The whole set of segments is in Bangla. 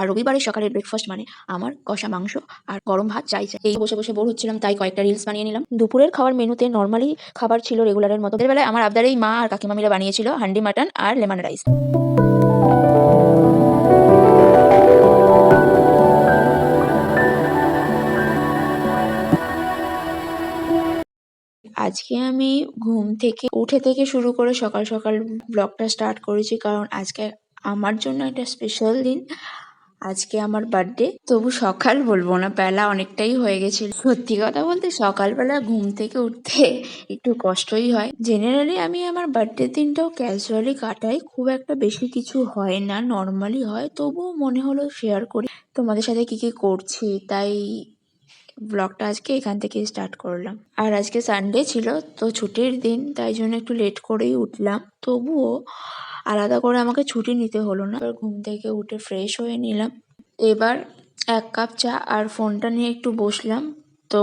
আর রবিবারের সকালের ব্রেকফাস্ট মানে আমার কষা মাংস আর গরম ভাত চাই চাই এই বসে বসে বোর হচ্ছিলাম, তাই কয়েকটা রিলস বানিয়ে নিলাম। দুপুরের খাওয়ার মেনুতে নর্মালি খাবার ছিল রেগুলারের মতো। বেলায় আমার আবদারেই মা আর কাকিমা মিলে বানিয়েছিল হান্ডি, মাটন আর লেমন রাইস। আজকে আমি ঘুম থেকে উঠে থেকে শুরু করে সকাল সকাল ব্লগটা স্টার্ট করেছি, কারণ আজকে আমার জন্য একটা স্পেশাল দিন। আজকে আমার বার্থডে তবু সকাল বলব না, বেলা অনেকটাই হয়ে গেছিল। সত্যি কথা বলতে সকালবেলা ঘুম থেকে উঠতে একটু কষ্টই হয়। জেনারেলি আমি আমার বার্থডে দিনটাও ক্যাজুয়ালি কাটাই, খুব একটা বেশি কিছু হয় না নর্মালি হয়, তবুও মনে হলো শেয়ার করি। তোমাদের সাথে কি কি করছি, তাই ব্লগটা আজকে এখান থেকে স্টার্ট করলাম। আর আজকে সানডে ছিল, তো ছুটির দিন, তাই জন্য একটু লেট করেই উঠলাম। তবুও আলাদা করে আমাকে ছুটি নিতে হলো না। এবার ঘুম থেকে উঠে ফ্রেশ হয়ে নিলাম। এবার এক কাপ চা আর ফোনটা নিয়ে একটু বসলাম। তো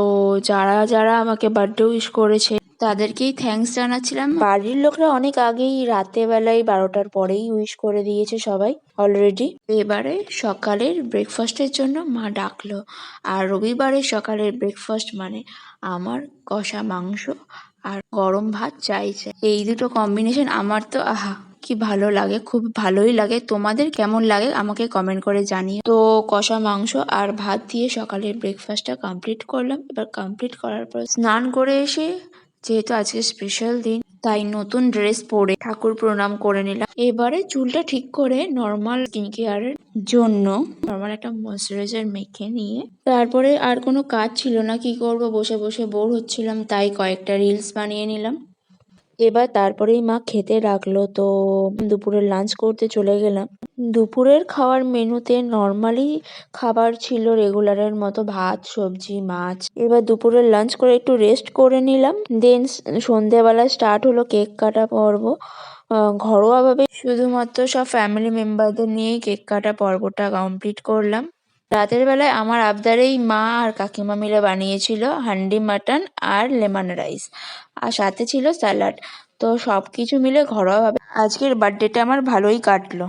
যারা যারা আমাকে বার্থডে উইশ করেছে, তাদেরকেই থ্যাঙ্কস জানাচ্ছিলাম। বাড়ির লোকরা অনেক আগেই রাতে বেলায় বারোটার পরেই উইশ করে দিয়েছে সবাই অলরেডি এবারে সকালের ব্রেকফাস্টের জন্য মা ডাকলো। আর রবিবারের সকালের ব্রেকফাস্ট মানে আমার কষা মাংস আর গরম ভাত চাই চাই। এই দুটো কম্বিনেশন আমার তো, আহা। কি ভালো লাগে? খুব ভালোই লাগে। তোমাদের কেমন লাগে? আমাকে কমেন্ট করে জানিও। তো কষা মাংস আর ভাত দিয়ে সকালের ব্রেকফাস্টটা কমপ্লিট করলাম। এবার কমপ্লিট করার পর স্নান করে এসে, যেহেতু আজকে স্পেশাল দিন, তাই নতুন ড্রেস পরে ঠাকুর প্রণাম করে নিলাম। এবারে চুলটা ঠিক করে নর্মাল স্কিন কেয়ারের জন্য নর্মাল একটা ময়শ্চারাইজার মেখে নিয়ে, তারপরে আর কোনো কাজ ছিল না। কি করব? বসে বসে বোর হচ্ছিলাম, তাই কয়েকটা রিলস বানিয়ে নিলাম। এবার তারপরেই মা খেতে রাখল তো দুপুরের লাঞ্চ করতে চলে গেলাম। দুপুরের খাওয়ার মেনুতে নর্মালি খাবার ছিল রেগুলারের মতো ভাত, সবজি, মাছ। এবার দুপুরের লাঞ্চ করে একটু রেস্ট করে নিলাম। দেন সন্ধেবেলা স্টার্ট হলো কেক কাটা পর্ব। ঘরোয়াভাবে শুধুমাত্র সব ফ্যামিলি মেম্বারদের নিয়েই কেক কাটা পর্বটা কমপ্লিট করলাম। রাতের বেলায় আমার আবদারেই মা আর কাকিমা মিলে বানিয়েছিল হান্ডি মাটন আর লেমন রাইস আর সাথে ছিল স্যালাড। তো সব কিছু মিলে ঘরোয়াভাবে আজকের বার্থডেটা আমার ভালোই কাটলো।